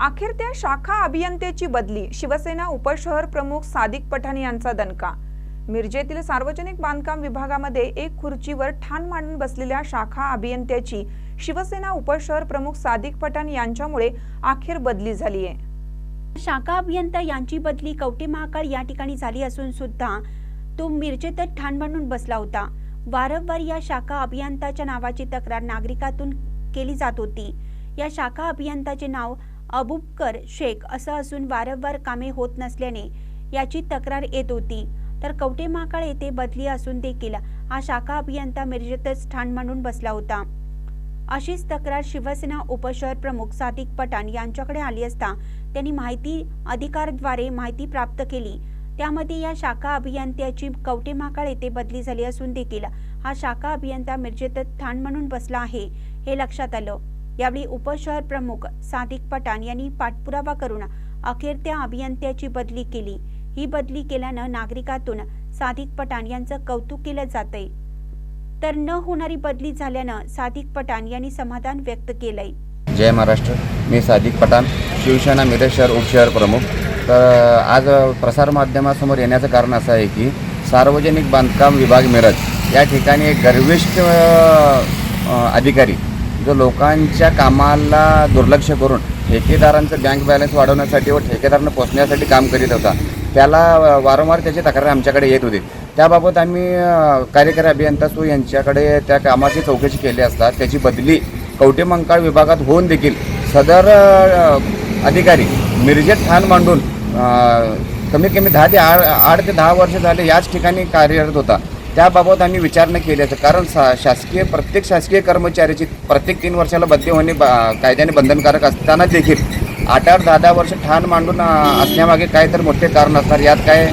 अखेर त्या शाखा अभियंत्याची बदली. शिवसेना उपशहर प्रमुख सादिक पठाण यांचा दणका. मिरजेतील सार्वजनिक बांधकाम विभागामध्ये एक खुर्चीवर ठाण मांडून बसलेल्या शाखा अभियंत्याची शिवसेना उपशहर प्रमुख सादिक पठाण यांच्यामुळे अखेर बदली झाली आहे शाखा अभियंता यांची बदली कवटे महाकाळ या ठिकाणी झाली असून सुद्धा तो मिरजेतच ठाण मांडून बसला होता. वारंवार या शाखा अभियंताच्या नावाची तक्रार नागरिकातून केली जात होती. या शाखा अभियंताचे नाव अबुबकर शेख असं असून वारंवार कामे होत नसल्याने याची तक्रार येत होती. तर कवटे महाकाळ येथे बदली असून देखील हा शाखा अभियंता मिरजेतच ठाण मांडून बसला होता. अशीच तक्रार शिवसेना उपशहर प्रमुख सादिक पठाण यांच्याकडे आली असता त्यांनी माहिती अधिकारद्वारे माहिती प्राप्त केली. त्यामध्ये या शाखा अभियंत्याची कवटे महाकाळ येथे बदली झाली असून देखील हा शाखा अभियंता मिरजेतच ठाण म्हणून बसला आहे हे लक्षात आलं. यावेळी उपशहर प्रमुख सादिक पठाण यांनी पाठपुरावा करून अखेर त्या अभियंत्याची बदली केली. ही बदली केल्यानं नागरिकातून सादिक पठाण यांचं कौतुक केलं जातंय. तर न होणारी बदली झाल्यानं सादिक पठाण यांनी समाधान व्यक्त केलंय. जय महाराष्ट्र. मी सादिक पठाण शिवसेना मिरज शहर उपशहर प्रमुख. तर आज प्रसारमाध्यमासमोर येण्याचं कारण असं आहे की सार्वजनिक बांधकाम विभाग मिरज या ठिकाणी एक गर्विष्ठ अधिकारी जो लोकांच्या कामाला दुर्लक्ष करून ठेकेदारांचं बँक बॅलन्स वाढवण्यासाठी व ठेकेदारांना पोचण्यासाठी काम करीत होता त्याला वारंवार त्याची तक्रार आमच्याकडे येत होती. त्याबाबत आम्ही कार्यकारी अभियंता सू यांच्याकडे त्या कामाची चौकशी केली असता त्याची बदली कवटे मंकाळ विभागात होऊन देखील सदर अधिकारी मिरजेत ठाण मांडून कमीत कमी दहा ते आठ आठ ते दहा वर्ष झाले याच ठिकाणी कार्यरत होता. त्याबाबत आम्ही विचारणा केल्याचं कारण सा शासकीय प्रत्येक शासकीय कर्मचाऱ्याची प्रत्येक तीन वर्षाला बदली होणे बा कायद्याने बंधनकारक असताना देखील आठ आठ दहा दहा वर्ष ठाण मांडून असण्यामागे काय तर मोठे कारण असणार यात काय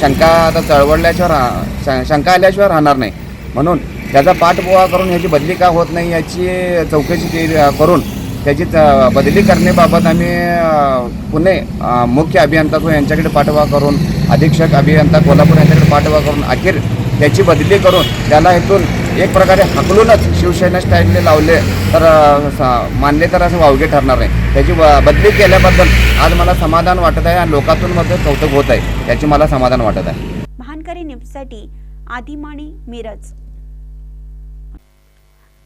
शंका आता चळवळल्याशिवाय श- शंका आल्याशिवाय राहणार नाही. म्हणून त्याचा पाठपुरावा करून ह्याची बदली का होत नाही याची चौकशी केली करून त्याची बदली करण्याबाबत आम्ही पुणे मुख्य अभियंता यांच्याकडे पाठवा करून अधीक्षक अभियंता कोल्हापूर यांच्याकडे पाठवा करून अखेर त्याची बदली करून त्याला इथून एक प्रकारे हकलूनच शिवसेना स्टाईलने लावले तर मानले तर असं वावगे ठरणार नाही. त्याची बदली केल्याबद्दल आज मला समाधान वाटत आहे आणि लोकातून मध्ये कौतुक होत आहे. याची मला समाधान वाटत आहे. महानकरी न्यूजसाठी आदिमाणी मिरज.